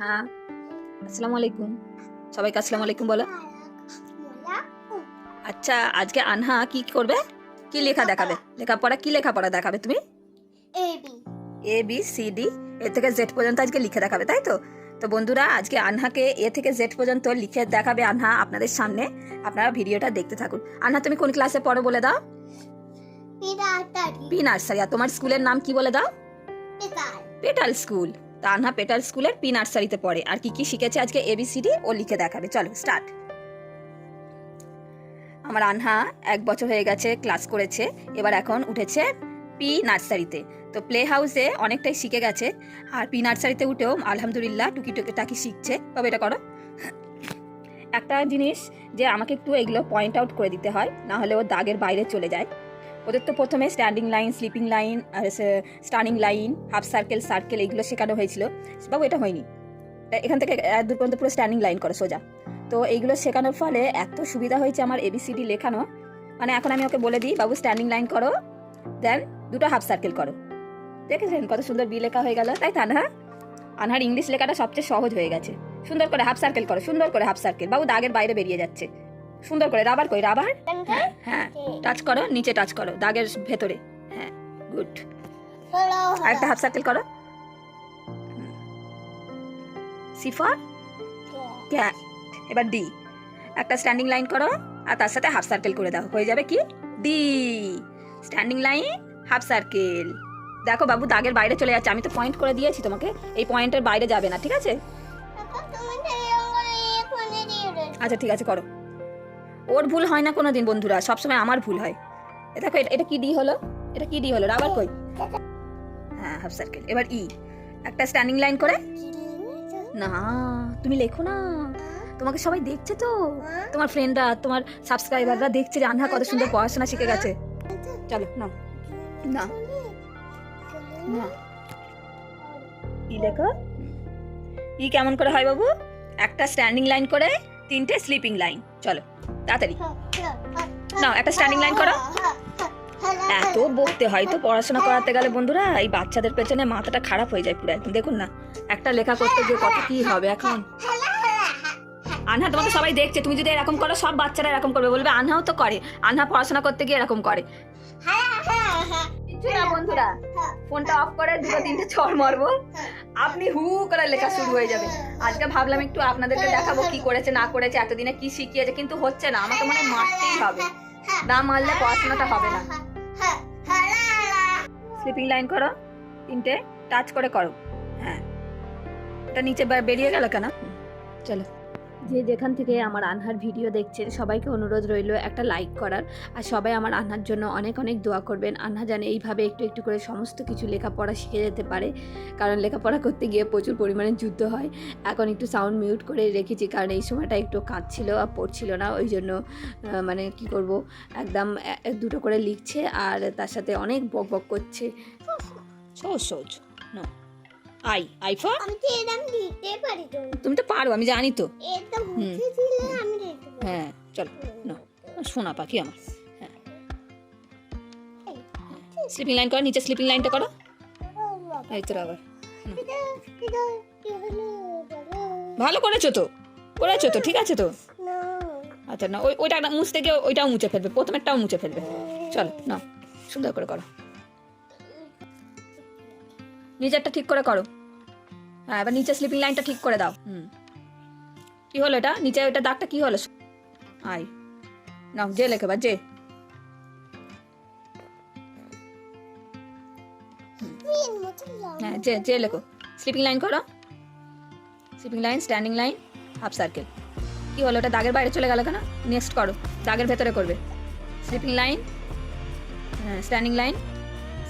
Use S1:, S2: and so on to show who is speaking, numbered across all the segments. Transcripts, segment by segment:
S1: হ্যাঁ। আসসালামু আলাইকুম সবাইকে আসসালামু আলাইকুম বলো। আচ্ছা আজকে আনহা কি করবে? কি লেখা দেখাবে? লেখাপড়া কি লেখাপড়া দেখাবে তুমি? A B C D A থেকে জেড পর্যন্ত আজকে লিখে দেখাবে তাই তো? তো বন্ধুরা আজকে আনহাকে এ থেকে জেড পর্যন্ত লিখে দেখাবে আনহা আপনাদের সামনে। আপনারা ভিডিওটা দেখতে থাকুন। আনহা তুমি কোন ক্লাসে পড়ো বলে দাও? পি নার্সারি আর তোমার স্কুলের নাম কি বলে দাও? পেটাল স্কুল তা আনহা পেটাল স্কুলের পি নার্সারিতে পড়ে। আর কি কি শিখেছে আজকে এবিসিডি ও লিখে দেখাবে। চলো স্টার্ট আমার আনহা এক বছর হয়ে গেছে ক্লাস করেছে। এবার এখন উঠেছে পি নার্সারিতে। তো প্লে হাউসে অনেকটাই শিখে গেছে। আর পি নার্সারিতে উঠেও আলহামদুলিল্লাহ টুকি টুকি টাকি শিখছে। তবে এটা করো। একটা জিনিস যে আমাকে একটু এগুলো পয়েন্ট আউট করে দিতে হয়, না হলে ও দাগের বাইরে চলে যায়। ওদের তো প্রথমে স্ট্যান্ডিং লাইন স্লিপিং লাইন আর স্টার্নিং লাইন হাফ সার্কেল সার্কেল এইগুলো শেখানো হয়েছিল। বাবু, এটা হয়নি। এখান থেকে দূর পর্যন্ত পুরো স্ট্যান্ডিং লাইন করো, সোজা। তো এইগুলো শেখানোর ফলে এত সুবিধা হয়েছে আমার এবিসিডি লেখানো। মানে এখন আমি ওকে বলে দিই, বাবু স্ট্যান্ডিং লাইন করো দেন দুটো হাফ সার্কেল করো। দেখেছেন কত সুন্দর বি লেখা হয়ে গেল, তাই তা না আনহার ইংলিশ লেখাটা সবচেয়ে সহজ হয়ে গেছে। সুন্দর করে হাফ সার্কেল করো, সুন্দর করে হাফ সার্কেল বাবু, দাগের বাইরে বেরিয়ে যাচ্ছে। সুন্দর করে রাবার কই রাবার হ্যাঁ টাচ করো নিচে টাচ করো দাগের ভেতরে। হ্যাঁ গুড আরেকটা হাফ সার্কেল করো। সিফা ক্যাট এবার ডি একটা স্ট্যান্ডিং লাইন করো আর তার সাথে হাফ সার্কেল করে দাও। হয়ে যাবে কি? D standing line half circle দেখো বাবু দাগের বাইরে চলে যাচ্ছে। আমি তো পয়েন্ট করে দিয়েছি তোমাকে। এই পয়েন্টের বাইরে যাবে না ঠিক আছে? আচ্ছা ঠিক আছে করো। ওর ভুল হয় না কোনো দিন বন্ধুরা। সবসময় আমার ভুল হয়। দেখো, এটা- কি ডি হলো? এটা কি ডি হলো? রাবার কই? হ্যাঁ হাফ সার্কেল এবার ই একটা স্ট্যান্ডিং লাইন করে। না, তুমি লেখো না। তোমাকে সবাই দেখছে তো। তোমার ফ্রেন্ডরা তোমার সাবস্ক্রাইবাররা দেখছে যে আনহা কত সুন্দর পড়াশোনা শিখে গেছে। চলো না না। না। ই লেখো। ই কেমন করে হয় বাবু? একটা স্ট্যান্ডিং লাইন করে, তিনটে স্লিপিং লাইন চলো তাড়াতাড়ি। নাও, একটা standing line করো। এত বকতে হয় তো পড়াশোনা করাতে গেলে বন্ধুরা এই বাচ্চাদের পেছনে মাথাটা খারাপ হয়ে যায় পুরো একদম। দেখুন না একটা লেখা করতে গিয়ে কত কি হবে এখন। আনহা তোমাকে সবাই দেখছে তুমি যদি এরকম করো সব বাচ্চারা এরকম করবে। বলবে আনহাও তো করে আনহা পড়াশোনা করতে গিয়ে এরকম করে। কিছু না বন্ধুরা ফোনটা অফ করে দুটো তিনটে চড় মারবো। আপনি হু করে লেখা শুরু হয়ে যাবে। আজকে ভাবলাম একটু আপনাদেরকে দেখাবো কি করেছে, না করেছে, এতদিনে কি শিখিয়েছে, কিন্তু হচ্ছে না, আমাকে মনে মারতেই হবে। না মারলে পড়াশোনাটা হবে না। স্লিপিং লাইন করো, তিনটে টাচ করে করো। হ্যাঁ। এটা নিচে বেরিয়ে গেল কেন? চলো। যে যেখান থেকে আমার আনহার ভিডিও দেখছেন, সবাইকে অনুরোধ রইল একটা লাইক করার। আর সবাই আমার আনহার জন্য অনেক অনেক দোয়া করবেন। আনহা জানে এইভাবে একটু একটু করে সমস্ত কিছু লেখাপড়া শিখে যেতে পারে। কারণ লেখাপড়া করতে গিয়ে প্রচুর পরিমাণে যুদ্ধ হয়। এখন একটু সাউন্ড মিউট করে রেখেছি কারণ এই সময়টা একটু কাঁদছিল আর পড়ছিল না। ওই জন্য মানে কি করব? একদম দুটো করে লিখছে আর তার সাথে অনেক বক বক করছে। সহজ সহজ। না। আই আই ফর
S2: আমি তো এরকম দিতে পারি
S1: তুমি তো পারো আমি জানি তো।
S2: এটা দিলে আমি দিতে
S1: হ্যাঁ চলো না সোনা পাখি আমার। হ্যাঁ। স্লিপিং লাইন করো নিচে স্লিপিং লাইনটা করো। এই তো আবার। ভালো করেছ তো করেছ তো ঠিক আছে তো। আচ্ছা না ওই ওইটা মুছতে গিয়ে ওইটাও মুছে ফেলবে প্রথমেরটাও মুছে ফেলবে। চলো না সুন্দর করে করো। নিচেরটা ঠিক করে করো। হ্যাঁ এবার নিচে স্লিপিং লাইনটা ঠিক করে দাও। হুম। কি হলো এটা? নিচে ওইটা দাগটা কি হলো? আই নাও, যে লেখে বা যে। হ্যাঁ যে যে লেখো। স্লিপিং লাইন করো। Sleeping line standing line half circle কি হলো? ওটা দাগের বাইরে চলে গেল কেন? নেক্সট করো। দাগের ভেতরে করবে। স্লিপিং লাইন হ্যাঁ standing line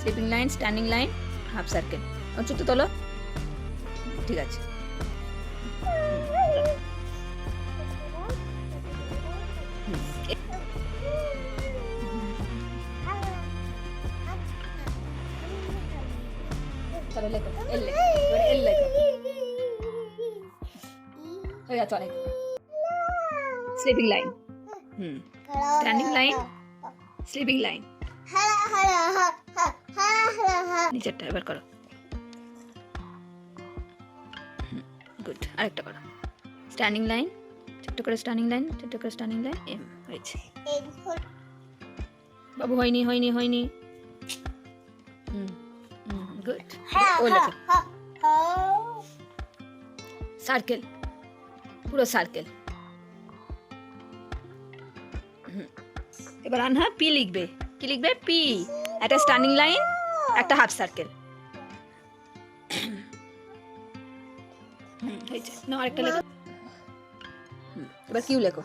S1: sleeping line standing line half circle উঁচুতে তোলো। ঠিক আছে। চলো লেখো এল লেখো এল লেখো। হয়ে গেছে অনেক। স্লিপিং লাইন হুম। স্ট্যান্ডিং লাইন স্লিপিং লাইন নিচেরটা এবার করো। গুড আরেকটা করো। স্ট্যান্ডিং লাইন ছোট্ট করে স্ট্যান্ডিং লাইন ছোট্ট করে স্ট্যান্ডিং লাইন এম হয়েছে। বাবু হয়নি হয়নি হয়নি। হুম গুড ও লেখো। সার্কেল পুরো সার্কেল এবার আনহা পি লিখবে। কি লিখবে? পি একটা স্ট্যান্ডিং লাইন একটা হাফ সার্কেল হয়েছে না আরেকটা লেখো এবার কিউ লেখো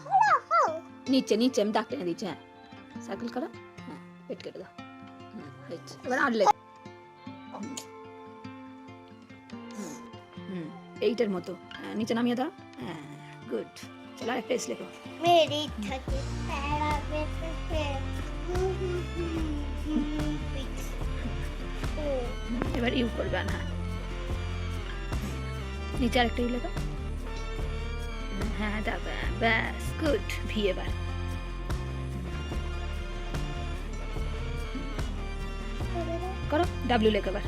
S1: নিচে নিচে আমি দাগ টেনে দিচ্ছি হ্যাঁ সার্কেল করো হ্যাঁ পেট কেটে দাও এবার আর লেখো হুম। এইটার মতো হ্যাঁ নিচে নামিয়ে দাও হ্যাঁ গুড চলো আরেকটা এস লেখো
S2: মেরি থাকে
S1: এবার ইউ করবে না নিচে আরেকটা ইউ লেখো হ্যাঁ দাও ব্যা- ব্যাস, গুড, ভি এবার। করো ডাব্লিউ লেখো এবার।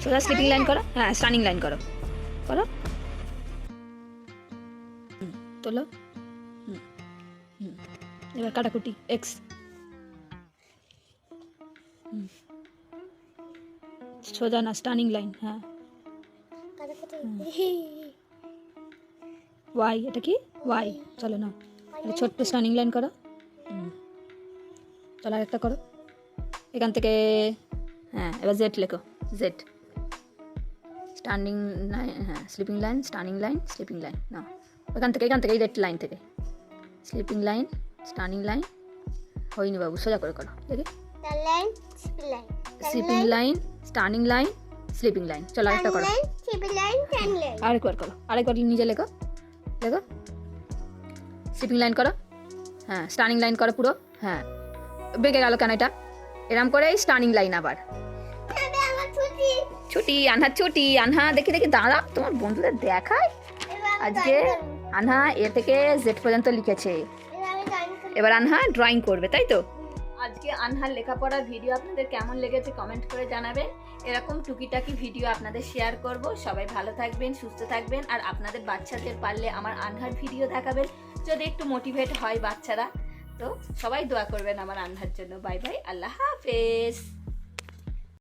S1: সোজা স্লিপিং লাইন করো হ্যাঁ স্টার্নিং লাইন করো। করো। তোলো। এবার কাটাকুটি এক্স সোজা না স্টার্নিং লাইন হ্যাঁ। ওয়াই এটা কি? ওয়াই চলো না এটা ছোট্ট স্টার্নিং লাইন করো। চলো আরেকটা করো। এখান থেকে হ্যাঁ এবার জেড লেখো। জেড স্টার্নিং লাইন হ্যাঁ স্লিপিং লাইন স্টার্নিং লাইন স্লিপিং লাইন না এখান থেকে এখান থেকে এই রেড লাইন থেকে। স্লিপিং লাইন স্টার্নিং লাইন হয়নি বাবু সোজা করে করো। দেখি। স্লিপিং লাইন স্টার্নিং লাইন স্লিপিং লাইন চলো আরেকটা করো।
S2: লাইন সিবি লাইন টান লাইন
S1: আরেকবার করো। আরেকবার নিজে লেখো। লেখো। স্লিপিং লাইন করো। হ্যাঁ স্টার্নিং লাইন করো পুরো। হ্যাঁ। বেঁকে গেল কেন এটা? এরম করে স্টার্নিং লাইন আবার।
S2: তবে আমার ছুটি।
S1: ছুটি আনহা ছুটি। আনহা দেখি দেখি দাঁড়া তোমার বন্ধুদের দেখায়? আজকে আনহা এ থেকে জেড পর্যন্ত লিখেছে। এবার আনহা ড্রয়িং করবে তাই তো? আজকে আনহার লেখাপড়ার ভিডিও আপনাদের কেমন লেগেছে কমেন্ট করে জানাবেন এরকম টুকিটাকি ভিডিও আপনাদের শেয়ার করব। সবাই ভালো থাকবেন, সুস্থ থাকবেন, আর আপনাদের বাচ্চাদের পারলে আমার আনহার ভিডিও দেখাবেন। যদি একটু মোটিভেট হয় বাচ্চারা, তো সবাই দোয়া করবেন আমার আনহার জন্য। বাই বাই, আল্লাহ হাফেজ।